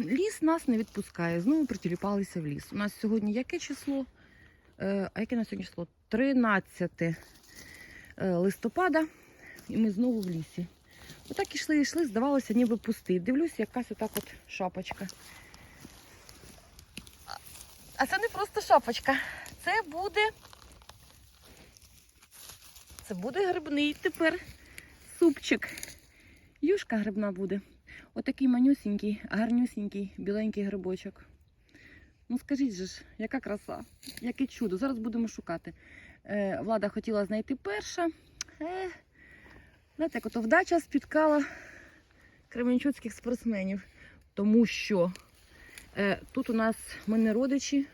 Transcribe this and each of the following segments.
ліс нас не відпускає. Знову притіліпалися в ліс. У нас сьогодні яке число? Е, а яке на сьогодні число? 13 е, листопада, і ми знову в лісі. Отак ішли, йшли, здавалося, ніби пустий. Дивлюсь, якась отак от шапочка. А- це не просто шапочка. Це буде. Це буде грибний тепер супчик. Юшка грибна буде. Отакий манюсінький, гарнюсінький, біленький грибочок. Ну скажіть же ж, яка краса, яке чудо. Зараз будемо шукати. Е, влада хотіла знайти перша. Е, знаєте, як ото вдача спіткала кременчуцьких спортсменів. Тому що е, тут у нас ми не родичі,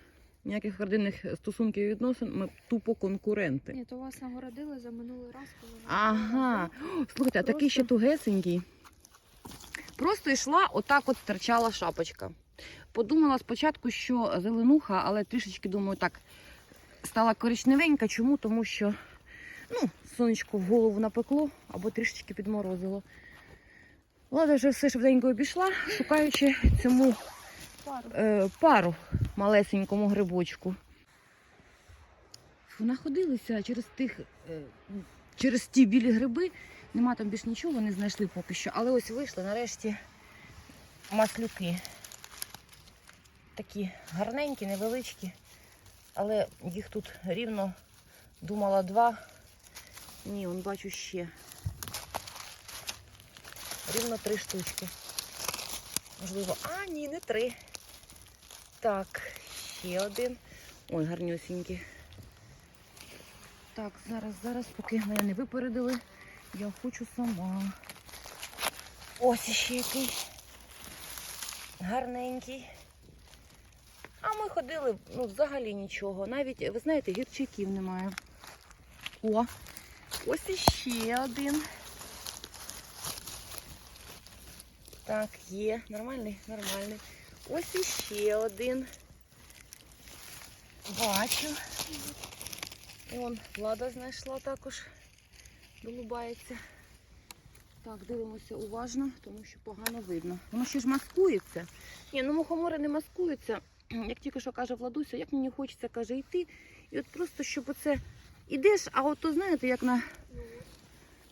ніяких родинних стосунків і відносин, ми тупо конкуренти. Ні, то вас нагородили за минулий раз, коли Ага. О, Слухайте, а такий ще тугесенький. Просто йшла, отак от стирчала шапочка. Подумала спочатку, що зеленуха, але трішечки думаю, так стала коричневенька. Чому? Тому що ну, сонечко в голову напекло або трішечки підморозило. Влада вже все швиденько обійшла, шукаючи цьому пару. е, пару малесенькому грибочку. Находилися через тих, е, через ті білі гриби. Нема там більш нічого, не знайшли поки що. Але ось вийшли нарешті маслюки. Такі гарненькі, невеличкі. Але їх тут рівно думала два. Ні, он бачу ще. Рівно три штучки. Можливо, а ні, не три. Так, ще один. Ой, гарнюсінький. Так, зараз, зараз, поки мене не випередили, я хочу сама. Ось іще який. Гарненький. А ми ходили, ну, взагалі нічого. Навіть, ви знаєте, гірчиків немає. О, ось іще один. Так, є. Нормальний, нормальний. Ось іще один. Бачу. І он влада знайшла також. Долубається. Так, дивимося уважно, тому що погано видно. Воно ще ж маскується. Ні, ну мухомори не маскуються. Як тільки що каже Владуся, як мені хочеться, каже, йти. І от просто, щоб оце ідеш, а от то знаєте, як на,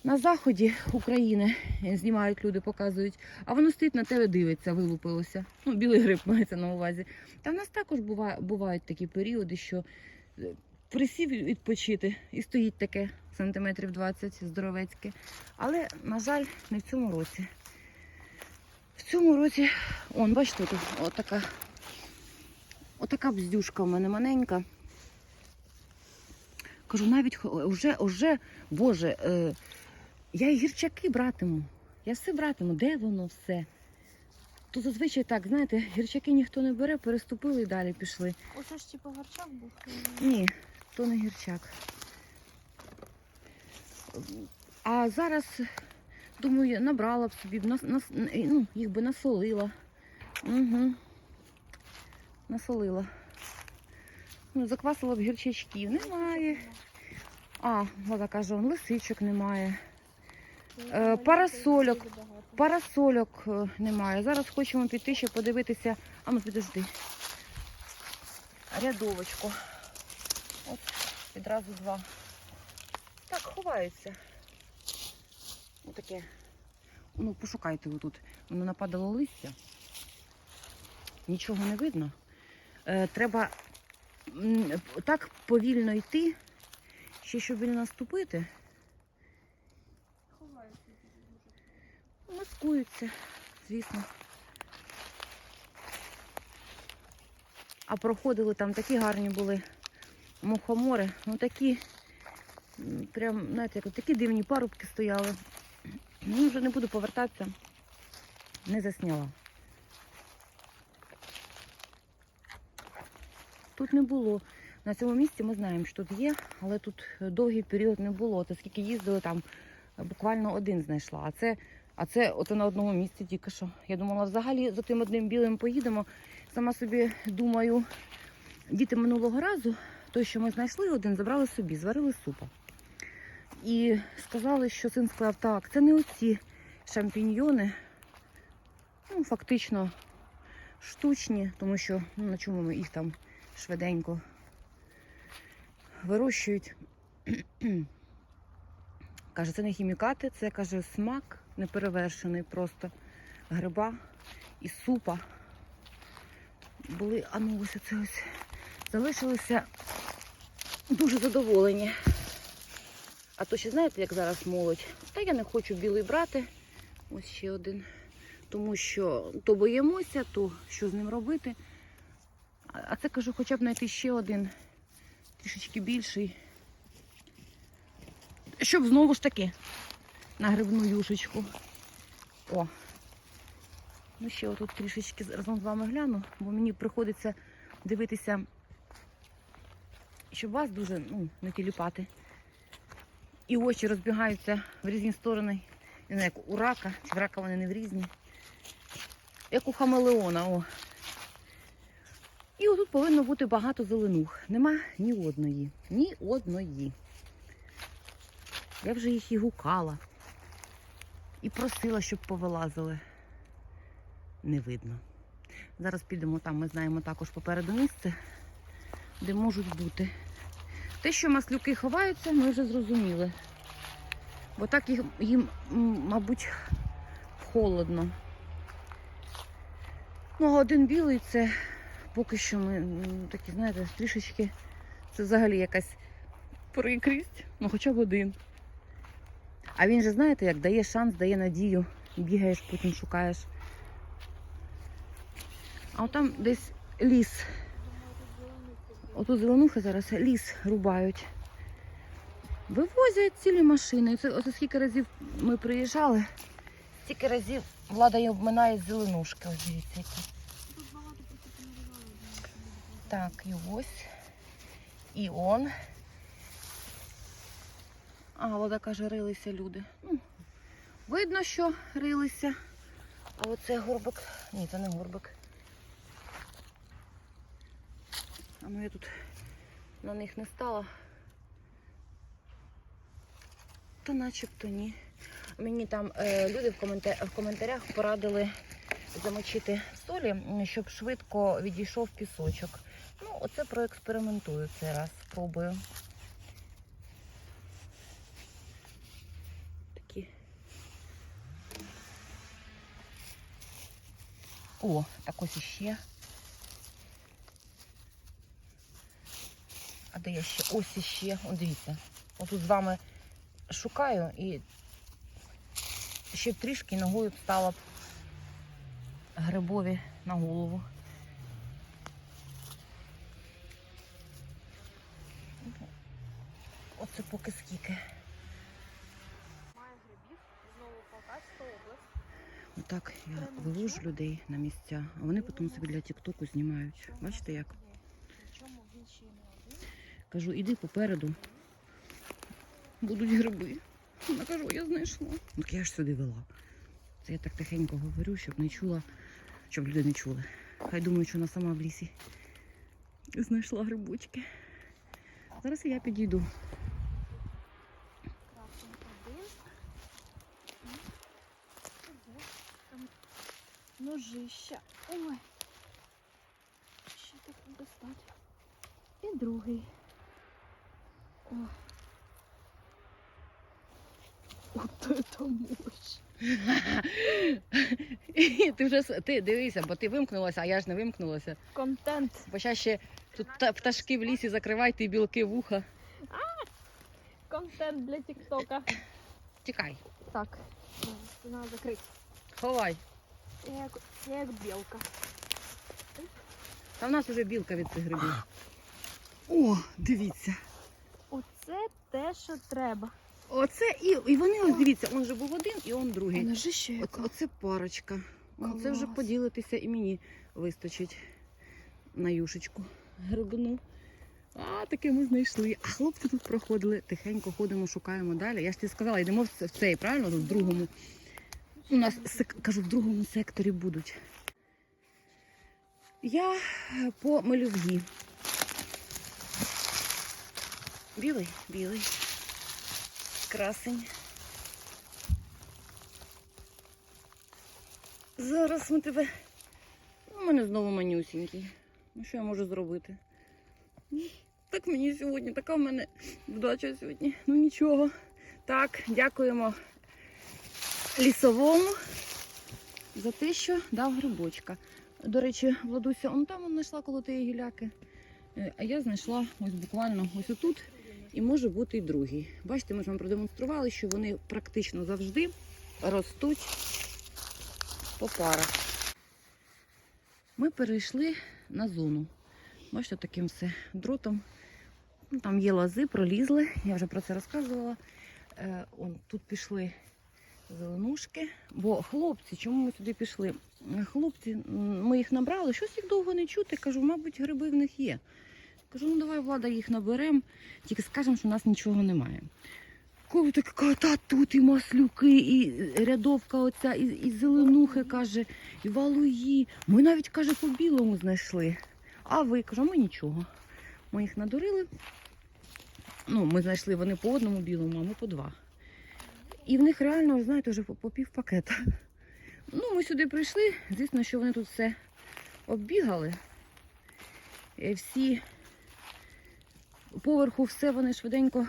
на заході України е, знімають люди, показують, а воно стоїть на тебе, дивиться, вилупилося. Ну, білий гриб мається на увазі. Та в нас також бувають такі періоди, що е, присів відпочити і стоїть таке сантиметрів 20 здоровецьке. Але, на жаль, не в цьому році. В цьому році, он, бачите, тут отака, отака бздюшка в мене маленька. Кажу, навіть уже, уже, Боже, е, я і гірчаки братиму. Я все братиму. Де воно все? То зазвичай так, знаєте, гірчаки ніхто не бере, переступили і далі пішли. Оце ж типу гарчак був. Ні, то не гірчак. А зараз, думаю, набрала б собі, нас, нас, ну, їх би насолила. Угу. Насолила. Ну, заквасила б гірчачків. Немає. А, Влада каже, лисичок немає. Е, парасольок. Парасольок е, немає. Зараз хочемо піти ще подивитися. А ну підожди. Рядовочку. Відразу два. Так, ховаються. Отаке. Ну, пошукайте ви тут. Воно нападало листя. Нічого не видно. Е, треба так повільно йти, ще щоб не наступити. Маскуються, звісно. А проходили там такі гарні були мухомори. Ну такі, прям, знаєте, як, такі дивні парубки стояли. Ну, вже не буду повертатися. Не засняла. Тут не було. На цьому місці ми знаємо, що тут є, але тут довгий період не було. Та скільки їздили, там буквально один знайшла. А це, а це ото на одному місці тільки що. Я думала, взагалі за тим одним білим поїдемо. Сама собі думаю, діти минулого разу, той, що ми знайшли один, забрали собі, зварили супа. І сказали, що син сказав, так, це не оці шампіньйони. Ну, фактично, штучні, тому що ну, на чому ми їх там швиденько вирощують. каже, це не хімікати, це каже смак неперевершений просто гриба і супа. Були, а ну ось це ось залишилися дуже задоволені. А то ще знаєте, як зараз молодь? Та я не хочу білий брати. Ось ще один. Тому що то боїмося, то що з ним робити. А це кажу, хоча б знайти ще один, трішечки більший. Щоб знову ж таки на грибну юшечку. О. Ну ще отут трішечки разом з вами гляну, бо мені приходиться дивитися, щоб вас дуже ну, не тіліпати. І очі розбігаються в різні сторони. Не знаю, як у рака, чи в рака вони не в різні. Як у хамелеона. О. І отут повинно бути багато зеленух. Нема ні одної. Ні одної. Я вже їх і гукала. І просила, щоб повилазили. Не видно. Зараз підемо там, ми знаємо також попереду місце, де можуть бути. Те, що маслюки ховаються, ми вже зрозуміли. Бо так їм, їм мабуть, холодно. Ну, а один білий це поки що ми такі, знаєте, трішечки. Це взагалі якась прикрість. Ну, хоча б один. А він же, знаєте, як дає шанс, дає надію. Бігаєш, потім шукаєш. А от там десь ліс. Отут зеленуха зараз ліс рубають. Вивозять цілі машини. Це оце скільки разів ми приїжджали, стільки разів влада її обминає зеленушки. Ось дивіться які. Так, і ось. І он. А, Влада каже, рилися люди. Ну, видно, що рилися. А оце горбик. Ні, це не горбик. А ну я тут на них не стала. Та начебто ні. Мені там е, люди в, коментар... в коментарях порадили замочити солі, щоб швидко відійшов пісочок. Ну, оце проекспериментую цей раз, спробую. Такі. О, так ось іще. А де я ще? Ось іще. О, дивіться. Отут з вами шукаю і ще трішки ногою стала б грибові на голову. Оце поки скільки. Має грибів, знову Полтавська область. Отак я вивожу людей на місця, а вони потім собі для тіктоку знімають. Бачите як? Причому він ще й не один. Кажу, іди попереду. Будуть гриби. Вона кажу, я знайшла. Так я ж сюди вела. Це я так тихенько говорю, щоб не чула, щоб люди не чули. Хай думають, що вона сама в лісі знайшла грибочки. Зараз я підійду. Ножища. Ой. Ще таку достати. І другий. О. От это мощь. ти вже с- ти дивися, бо ти вимкнулася, а я ж не вимкнулася. Контент. Бо зараз ще тут та- пташки в лісі закривайте і білки вуха. Контент для тіктока. Тікай, Так, треба закрити. ховай. Я як, я як білка. Та в нас вже білка від цих грибів. О, дивіться. Оце те, що треба. Оце і, і вони, ось дивіться, он же був один і он другий. ножище От, оце парочка. Оце вже поділитися і мені вистачить на юшечку грибну. А, таке ми знайшли. А хлопці тут проходили. Тихенько ходимо, шукаємо далі. Я ж тобі сказала, йдемо в цей, правильно? В другому. У нас кажу, в другому секторі будуть. Я е, по мелюзгі. Білий, білий. Красень. Зараз ми тебе У мене знову манюсінький. Ну що я можу зробити? Ну, Так мені сьогодні, така в мене вдача сьогодні. Ну нічого. Так, дякуємо лісовому за те, що дав грибочка. До речі, Владуся, он там знайшла коло тієї гіляки. Е, А я знайшла ось буквально ось отут. І може бути і другий. Бачите, ми ж вам продемонстрували, що вони практично завжди ростуть по парах. Ми перейшли на зону. Бачите, таким все дротом. Ну, Там є лази, пролізли, я вже про це розказувала. Е, он, тут пішли зеленушки. Бо хлопці, чому ми сюди пішли? Е, Хлопці, ми їх набрали, щось їх довго не чути. Кажу, мабуть, гриби в них є. Кажу, ну давай, влада, їх наберемо, тільки скажемо, що у нас нічого немає. Коли так каже, та тут і маслюки, і рядовка оця, і, і зеленухи, каже, і валуї. Ми навіть, каже, по білому знайшли. А ви, кажу, ми нічого. Ми їх надурили. Ну, ми знайшли вони по одному білому, а ми по два. І в них реально, знаєте, вже по, по пів пакета. Ну, ми сюди прийшли. Звісно, що вони тут все оббігали. Е, Всі поверху все вони швиденько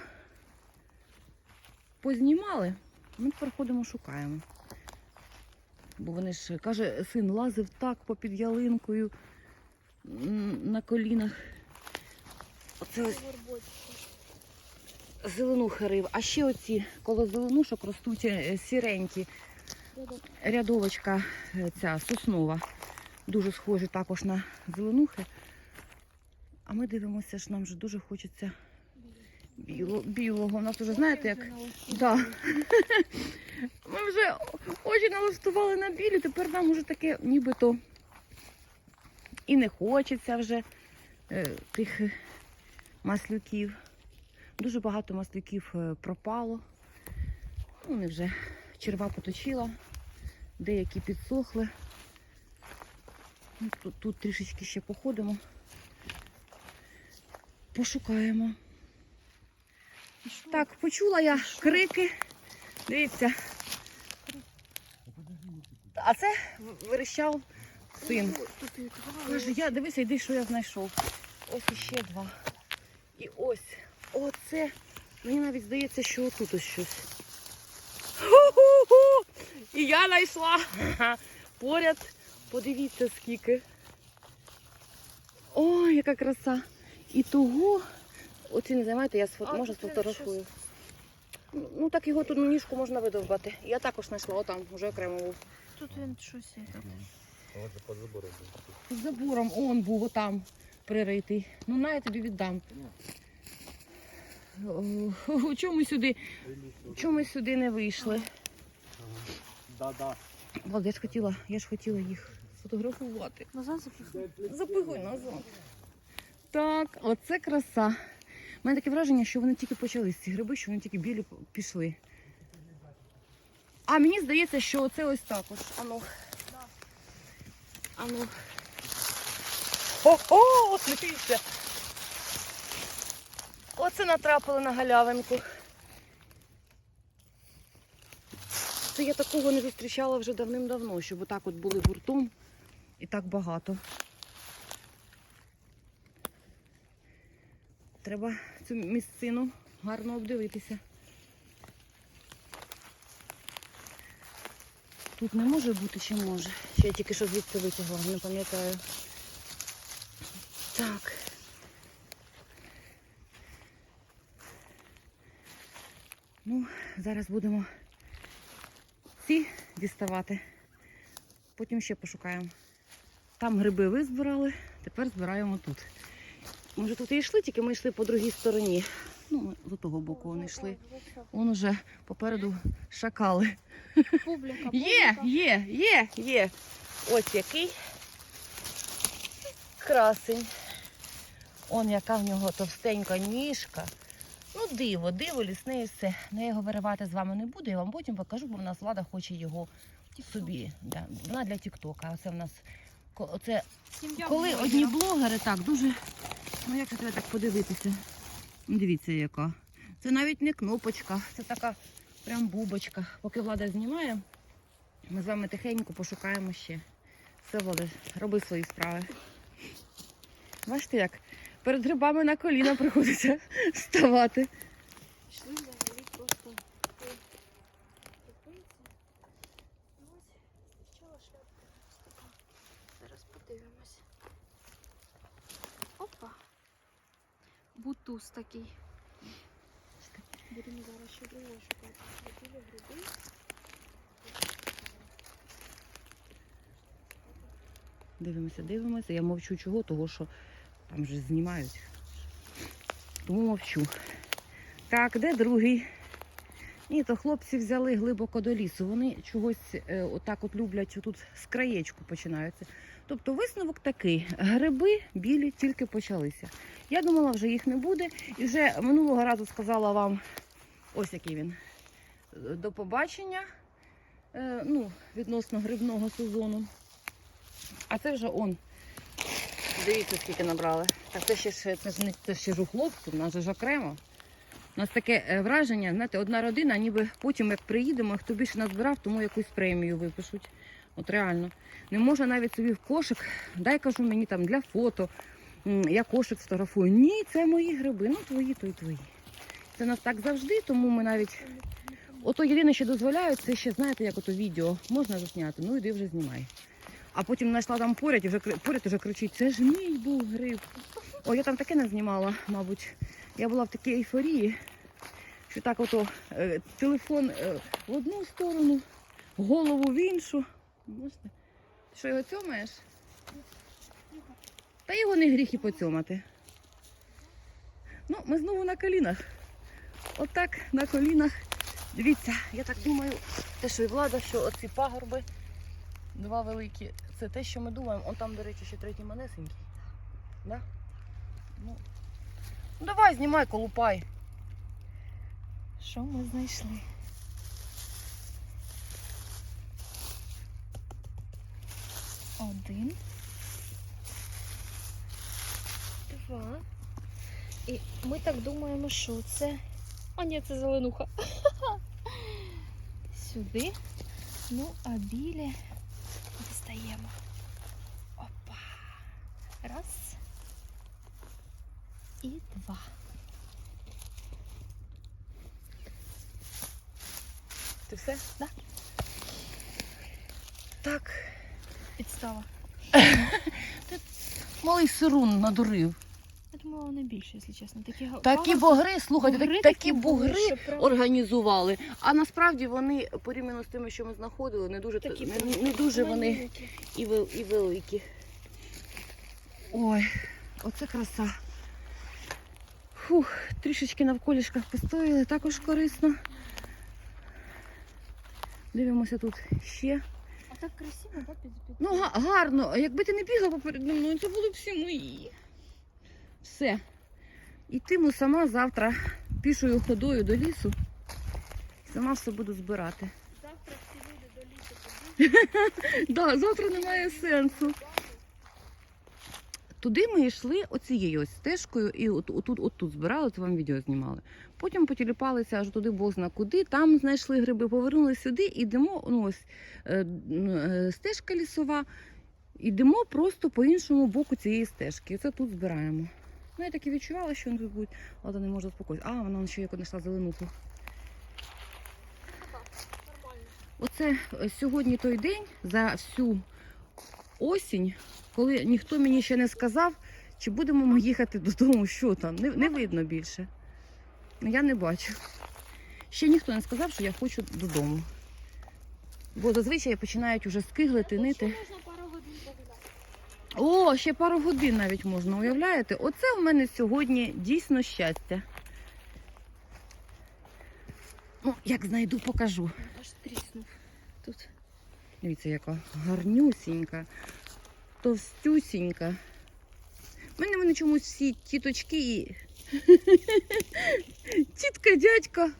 познімали. Ми тепер ходимо, шукаємо. Бо вони ж, каже, син лазив так попід ялинкою на колінах. Оце ось зеленухи рив. А ще оці коло зеленушок ростуть е, сіренькі. Рядовочка е, ця соснова. Дуже схожі також на зеленухи. А ми дивимося, що нам вже дуже хочеться біло, білого. У нас вже, знаєте, як. Да. Ми вже очі налаштували на білі, тепер нам вже таке нібито і не хочеться вже е, тих е, маслюків. Дуже багато маслюків е, пропало. Вони вже черва поточила, деякі підсохли. Ну, Тут, тут трішечки ще походимо. Пошукаємо. Так, почула я крики. Дивіться. А це вирішав син. Каже, я дивися, йди, що я знайшов. Ось іще два. І ось. Оце. Мені навіть здається, що отут ось щось. Ху-ху-ху! І я знайшла. Поряд. Подивіться скільки. Ой, яка краса. І того. Оці не займайте, я сфот... А, можу сфотографую. Ну ну, так його тут ніжку можна видовбати. Я також знайшла, отам, вже окремо був. Тут він щось. є. Он забором. Під забором он був отам приритий. Ну на я тобі віддам. О, Чому ми сюди? Чому ми сюди не вийшли? Да, да. Влад, я ж хотіла, я ж хотіла їх сфотографувати. Назад запихнув. Запихуй назад. Так, оце краса. У мене таке враження, що вони тільки почались ці гриби, що вони тільки білі пішли. А мені здається, що оце ось також. Ану. Ану. О-о, смотрите. Оце натрапили на галявинку. Це я такого не зустрічала вже давним-давно, щоб отак от були гуртом і так багато. Треба цю місцину гарно обдивитися. Тут не може бути чи може? Ще я тільки що звідси витягла, не пам'ятаю. Так. Ну, зараз будемо ці діставати. Потім ще пошукаємо. Там гриби визбирали, тепер збираємо тут. Ми вже тут і йшли, тільки ми йшли по другій стороні. Ну, ми з того боку вони йшли. Вон уже попереду шакали. Публіка. Є, є, є, є. Ось який красень. Он яка в нього товстенька ніжка. Ну, диво, диво, лісне і все. Ну, я його виривати з вами не буду, я вам потім покажу, бо в нас влада хоче його собі. Да. Вона для Тіктока. Оце в нас оце коли одні блогери так дуже. Ну як треба так подивитися? Ну, Дивіться, яка. Це навіть не кнопочка, це така прям бубочка. Поки влада знімає, ми з вами тихенько пошукаємо ще Все, Володь, роби свої справи. Бачите, як перед грибами на коліна приходиться вставати. Взагалі просто по тропинці. Ось, спочатку шляпка. Зараз подивимось. Опа. Бутуз такий. Будемо зараз ще другого шукати. Гриби. Дивимося, дивимося. Я мовчу чого, того що там вже знімають. Тому мовчу. Так, де другий? Ні, то хлопці взяли глибоко до лісу. Вони чогось е, отак от люблять, що тут з краєчку починаються. Тобто висновок такий: гриби білі тільки почалися. Я думала, вже їх не буде. І вже минулого разу сказала вам, ось який він. До побачення. Е, ну, відносно грибного сезону. А це вже он. Дивіться, скільки набрали. Так це ще це ж це ще ж у хлопців, у нас же ж окремо. У нас таке е, враження, знаєте, одна родина, ніби потім, як приїдемо, хто більше назбирав, тому якусь премію випишуть. От реально. Не можна навіть собі в кошик, дай кажу мені там для фото. Я кошик фотографую. Ні, це мої гриби. Ну твої, то й твої. Це нас так завжди, тому ми навіть. Ото єдине, що дозволяють, це ще, знаєте, як ото відео можна засняти, ну іди вже знімай. А потім знайшла там поряд і вже поряд вже кричить, це ж мій був гриб. О, я там таке не знімала, мабуть. Я була в такій ейфорії, що так ото е, телефон е, в одну сторону, голову в іншу. Можете? Що його цьомаєш? Та його не гріх і поцьомати. Ну, ми знову на колінах. Отак на колінах. Дивіться, я так думаю, те, що і влада, що оці пагорби два великі, це те, що ми думаємо. Он там, до речі, ще третій манесенький. Да? Ну, ну давай, знімай, колупай. Що ми знайшли? Один. Два. І ми так думаємо, що це. А ні, це зеленуха. Сюди. Ну, а білі дістаємо. Опа. Раз. І два. Ти все? Да. Так. Підстава. Малий сирун надурив. Думала, вони більше, якщо чесно. Такі, Такі бугри, слухайте, бугри такі, такі були, бугри що прям- організували. А насправді вони порівняно з тими, що ми знаходили, не дуже Такі не, не дуже вони маленькі. і, вел- і великі. Ой, оце краса. Фух, трішечки навколішках постояли, також корисно. Дивимося тут ще. А так красиво, да, під, під... Ну, га- гарно. Якби ти не бігла поперед мною, це були б всі мої. Все. Ітиму сама завтра пішою ходою до лісу. Сама все буду збирати. Завтра всі люди до лісу підуть. Да, завтра немає сенсу. Туди ми йшли оцією ось стежкою і от, отут, отут збирали, це вам відео знімали. Потім потіліпалися аж туди Бог зна куди, там знайшли гриби, повернули сюди, йдемо, ну ось е, е, стежка лісова, йдемо просто по іншому боку цієї стежки. Це тут збираємо. Ну, я так і відчувала, що вони тут будуть, але не можу заспокоїтися. А, вона ще як знайшла зеленуху. Оце е, сьогодні той день за всю осінь, коли ніхто мені ще не сказав, чи будемо ми їхати додому, що там. Не, не видно більше. Ну, Я не бачу. Ще ніхто не сказав, що я хочу додому. Бо зазвичай починають уже скиглити, нити. Можна пару годин. О, ще пару годин навіть можна, уявляєте? Оце в мене сьогодні дійсно щастя. Ну, як знайду, покажу. Аж тріснув. Тут. Дивіться, яка гарнюсінька, товстюсінька. У мене вони чомусь всі тіточки і. Тітка, дядька.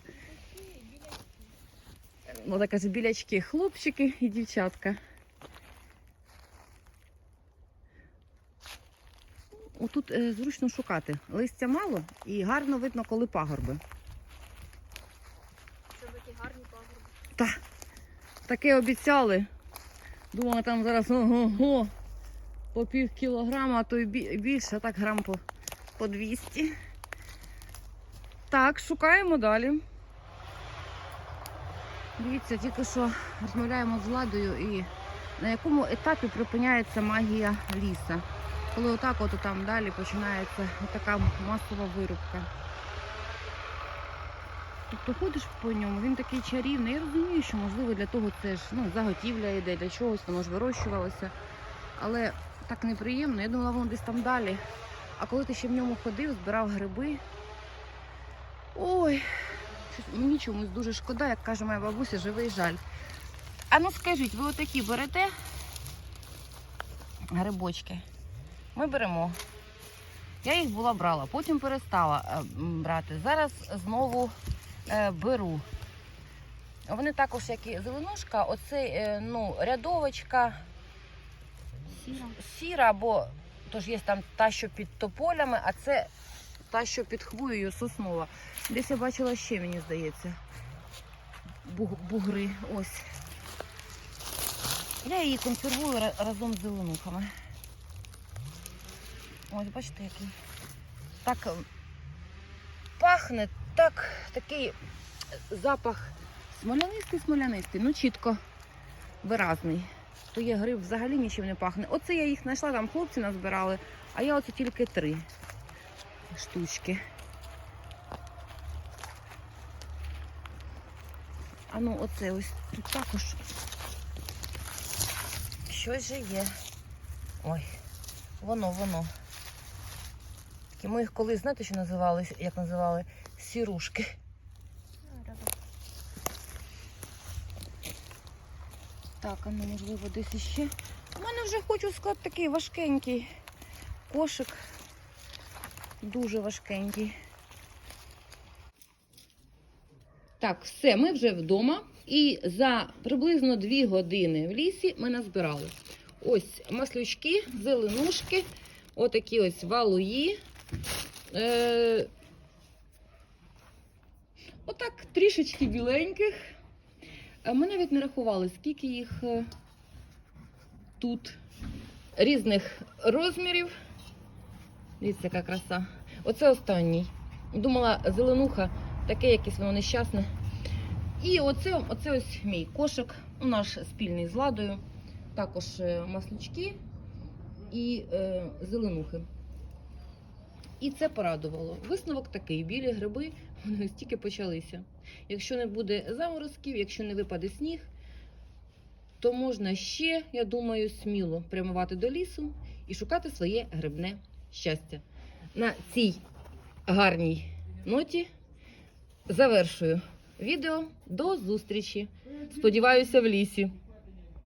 Ну, так каже, білячки, хлопчики і дівчатка. Отут е, зручно шукати. Листя мало і гарно видно, коли пагорби. Це такі гарні пагорби. Та, таке обіцяли. Думала, там зараз ого-го, по пів кілограма, а то й більше, а так грам по, по 200. Так, шукаємо далі. Дивіться, тільки що розмовляємо з владою і на якому етапі припиняється магія ліса. Коли отак от там далі починається така масова вирубка. Тобто ходиш по ньому, він такий чарівний. Я розумію, що можливо для того це ж ну, заготівля йде, для чогось воно ж вирощувалося. Але так неприємно. Я думала, воно десь там далі. А коли ти ще в ньому ходив, збирав гриби. Ой, мені чомусь дуже шкода, як каже моя бабуся, живий жаль. А ну скажіть, ви отакі берете грибочки? Ми беремо. Я їх була брала, потім перестала е, брати. Зараз знову е, беру. Вони також, як і зеленушка, оцей е, ну, рядовочка Сіра. сіра, або тож є там та, що під тополями, а це та, що під хвоєю соснова. Десь я бачила ще, мені здається. бугри. Ось. Я її консервую разом з зеленухами. Ось, бачите, який. Так е, пахне, так, такий запах смолянистий, смолянистий, ну чітко виразний. То є гриб взагалі нічим не пахне. Оце я їх знайшла, там хлопці назбирали, а я оце тільки три штучки. А ну оце ось тут також щось же є. Ой, воно, воно. Такі Ми їх колись, знаєте, що називали, як називали? Сірушки. Так, а ну можливо десь іще. У мене вже хочу сказати такий важкенький кошик. Дуже важкенький. Так, все, ми вже вдома. І за приблизно 2 години в лісі ми назбирали. Ось маслючки, зеленушки, отакі ось валуї. Е, отак трішечки біленьких. А Ми навіть не рахували, скільки їх е, тут різних розмірів. Дивіться, яка краса. Оце останній. Думала, зеленуха, таке якесь воно нещасне. І оце, оце ось мій кошик, наш спільний з ладою. Також е, маслючки і е, зеленухи. І це порадувало. Висновок такий: білі гриби вони ось почалися. Якщо не буде заморозків, якщо не випаде сніг, то можна ще, я думаю, сміло прямувати до лісу і шукати своє грибне щастя. На цій гарній ноті завершую відео. До зустрічі. Сподіваюся, в лісі.